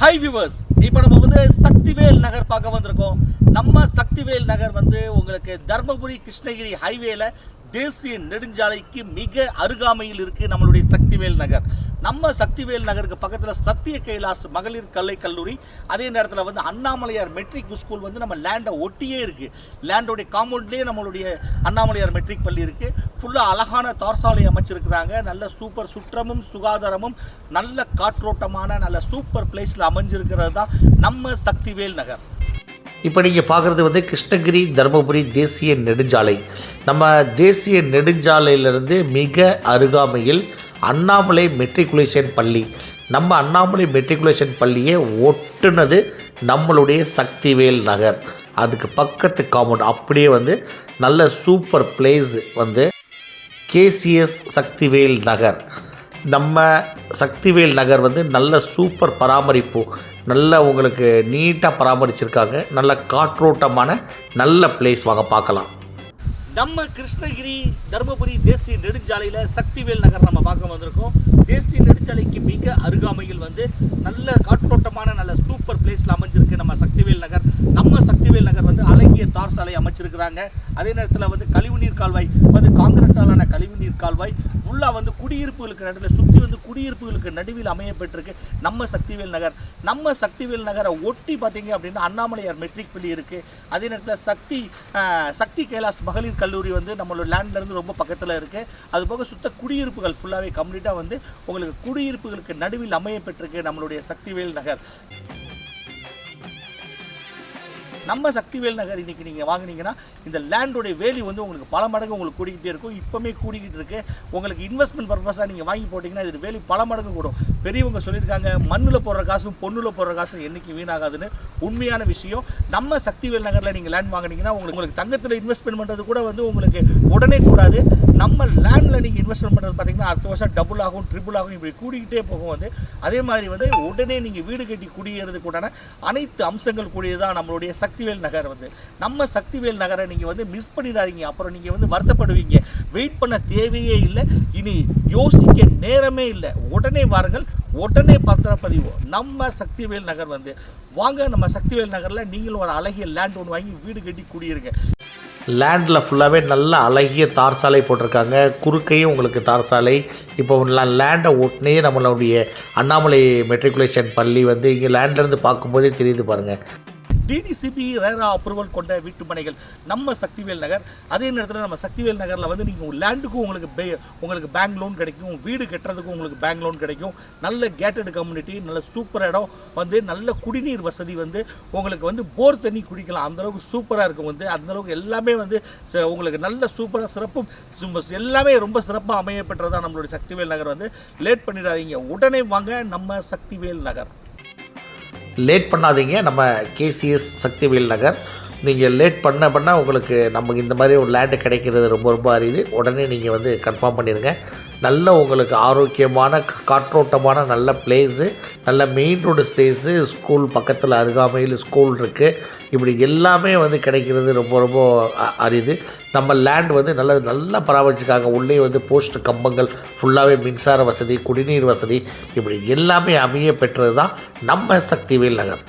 Hi viewers இப்போ நம்ம வந்து சக்திவேல் நகர் பார்க்க வந்திருக்கோம். நம்ம சக்திவேல் நகர் வந்து உங்களுக்கு தர்மபுரி கிருஷ்ணகிரி ஹைவேல தேசிய நெடுஞ்சாலைக்கு மிக அருகாமையில் இருக்கு நம்மளுடைய சக்திவேல் நகர். நம்ம சக்திவேல் நகருக்கு பக்கத்தில் சத்திய கைலாஸ் மகளிர் கலை கல்லூரி. அதே நேரத்தில் வந்து அண்ணாமலையார் மெட்ரிக் ஸ்கூல் வந்து நம்ம லேண்டை ஒட்டியே இருக்கு. லேண்டோடைய காம்பவுண்ட்லேயே நம்மளுடைய அண்ணாமலையார் மெட்ரிக் பள்ளி இருக்கு. ஃபுல்லாக அழகான தார்சாலை அமைச்சிருக்கிறாங்க. நல்ல சூப்பர் சுற்றமும் சுகாதாரமும் நல்ல காற்றோட்டமான நல்ல சூப்பர் பிளேஸில் அமைஞ்சிருக்கிறது தான் நம்ம சக்திவேல் நகர். இப்போ நீங்கள் பார்க்குறது வந்து கிருஷ்ணகிரி தருமபுரி தேசிய நெடுஞ்சாலை. நம்ம தேசிய நெடுஞ்சாலையிலிருந்து மிக அருகாமையில் அண்ணாமலை மெட்ரிகுலேஷன் பள்ளி. நம்ம அண்ணாமலை மெட்ரிகுலேஷன் பள்ளியை ஒட்டுனது நம்மளுடைய சக்திவேல் நகர். அதுக்கு பக்கத்து காம்பவுண்ட் அப்படியே வந்து நல்ல சூப்பர் பிளேஸ் வந்து கேசிஎஸ் சக்திவேல் நகர். நம்ம சக்திவேல் நகர் வந்து நல்ல சூப்பர் பராமரிப்பு. நல்ல உங்களுக்கு நீட்டாக பராமரிச்சிருக்காங்க. நல்ல காற்றோட்டமான நல்ல பிளேஸ் வாங்க பார்க்கலாம். நம்ம கிருஷ்ணகிரி தருமபுரி தேசிய நெடுஞ்சாலையில் சக்திவேல் நகர் நம்ம பார்க்க வந்திருக்கோம். தேசிய நெடுஞ்சாலைக்கு மிக அருகாமையில் வந்து நல்ல காற்றோட்டமான நல்ல சூப்பர் பிளேஸில் அமைஞ்சிருக்கு நம்ம சக்திவேல் நகர் நம்ம சக்திவேல் நகர் வந்து அழகிய தார் அமைச்சிருக்கிறாங்க அதே நேரத்தில் வந்து கழிவுநீர் கால்வாய் வந்து காங்கிரட்டாலான கழிவுநீர் கால்வாய் ஃபுல்லாக வந்து குடியிருப்புகளுக்கு நடுவில் சுற்றி வந்து குடியிருப்புகளுக்கு நடுவில் அமையப்பட்டிருக்கு. நம்ம சக்திவேல் நகர். நம்ம சக்திவேல் நகரை ஒட்டி பார்த்தீங்க அப்படின்னா அண்ணாமலையார் மெட்ரிக் பள்ளி இருக்குது அதே நேரத்தில் சக்தி சக்தி கைலாஸ் மகளிர் கல்லூரி வந்து நம்மளோட லேண்ட்லேருந்து ரொம்ப பக்கத்தில் இருக்குது அது போக சுத்த குடியிருப்புகள் ஃபுல்லாகவே கம்ப்ளீட்டாக வந்து உங்களுக்கு குடியிருப்புகளுக்கு நடுவில் அமையப்பட்டிருக்கு நம்மளுடைய சக்திவேல் நகர். நம்ம சக்திவேல் நகர் இன்னைக்கு நீங்கள் வாங்குனீங்கன்னா இந்த லேண்டோடைய வேல்யூ வந்து உங்களுக்கு பல மடங்கு உங்களுக்கு கூடிக்கிட்டே இருக்கும். இப்போமே கூடிக்கிட்டு இருக்கு. உங்களுக்கு இன்வெஸ்ட்மெண்ட் பர்பஸாக நீங்கள் வாங்கி போட்டிங்கன்னா இது வேல்யூ பல மடங்கு கூடும். பெரியவங்க சொல்லியிருக்காங்க மண்ணில் போடுற காசும் பொண்ணில் போடுற காசும் என்றைக்கு வீணாகாதுன்னு உண்மையான விஷயம். நம்ம சக்திவேல் நகரில் நீங்கள் லேண்ட் வாங்குனீங்கன்னா உங்களுக்கு உங்களுக்கு தங்கத்தில் இன்வெஸ்ட்மெண்ட் பண்ணுறது கூட வந்து உங்களுக்கு உடனே கூடாது. நம்ம லேண்டில் நீங்கள் இன்வெஸ்ட்மெண்ட் பண்ணுறது பார்த்தீங்கன்னா அடுத்த வருஷம் டபுள் ஆகும் ட்ரிபிள் ஆகும் இப்படி கூடிக்கிட்டே போகும் வந்து. அதே மாதிரி வந்து உடனே நீங்கள் வீடு கட்டி குடியேறதுக்கு உண்டான அனைத்து அம்சங்கள் கூடியதான் நம்மளுடைய சக்தி சக்திவேல் நகர் வந்து. நம்ம சக்திவேல் நகரை நீங்கள் வந்து மிஸ் பண்ணிடாதீங்க. அப்புறம் நீங்கள் வந்து வருத்தப்படுவீங்க. வெயிட் பண்ண தேவையே இல்லை. இனி யோசிக்க நேரமே இல்லை. உடனே வாருங்கள். உடனே பத்திரப்பதிவு. நம்ம சக்திவேல் நகர் வந்து. வாங்க நம்ம சக்திவேல் நகரில் நீங்களும் ஒரு அழகிய லேண்ட் ஒன்று வாங்கி வீடு கட்டி குடியிருங்க. லேண்டில் ஃபுல்லாகவே நல்ல அழகிய தார் சாலை போட்டிருக்காங்க. குறுக்கையும் உங்களுக்கு தார் சாலை. இப்போ லேண்டை ஒட்டினே நம்மளுடைய அண்ணாமலை மெட்ரிகுலேஷன் பள்ளி வந்து இங்கே லேண்ட்லேருந்து பார்க்கும்போதே தெரியுது பாருங்கள் டிடிசிபி ரேரா அப்ரூவல் கொண்ட வீட்டு மனைகள் நம்ம சக்திவேல் நகர். அதே நேரத்தில் நம்ம சக்திவேல் நகரில் வந்து நீங்கள் லேண்டுக்கும் உங்களுக்கு பே உங்களுக்கு பேங்க் லோன் கிடைக்கும் வீடு கட்டுறதுக்கும் உங்களுக்கு பேங்க் லோன் கிடைக்கும். நல்ல கேட்டட் கம்யூனிட்டி நல்ல சூப்பர் இடம் வந்து நல்ல குடிநீர் வசதி வந்து உங்களுக்கு வந்து போர் தண்ணி குடிக்கலாம். அந்தளவுக்கு சூப்பராக இருக்கும் வந்து அந்த அளவுக்கு எல்லாமே வந்து ச- உங்களுக்கு நல்ல சூப்பராக சிறப்பு எல்லாமே ரொம்ப சிறப்பாக அமையப்பெற்றதான் நம்மளுடைய சக்திவேல் நகர் வந்து லேட் பண்ணிடாதீங்க. உடனே வாங்க நம்ம சக்திவேல் நகர். லேட் பண்ணாதீங்க. நம்ம கேசிஎஸ் சக்திவேல் நகர் நீங்கள் லேட் பண்ண பண்ண உங்களுக்கு நமக்கு இந்த மாதிரி ஒரு லேண்டு கிடைக்கிறது ரொம்ப ரொம்ப அரியுது உடனே நீங்கள் வந்து கன்ஃபார்ம் பண்ணிடுங்க நல்ல உங்களுக்கு ஆரோக்கியமான காற்றோட்டமான நல்ல பிளேஸு நல்ல மெயின் ரோடு ஸ்பேஸு ஸ்கூல் பக்கத்தில் அருகாமையில் ஸ்கூல் இருக்குது இப்படி எல்லாமே வந்து கிடைக்கிறது ரொம்ப ரொம்ப அரியுது நம்ம லேண்ட் வந்து நல்ல நல்லா பராமரிச்சுக்காங்க. உள்ளே வந்து போஸ்ட் கம்பங்கள் ஃபுல்லாகவே மின்சார வசதி குடிநீர் வசதி இப்படி எல்லாமே அமைய பெற்றது தான் நம்ம சக்திவேல் நகர்.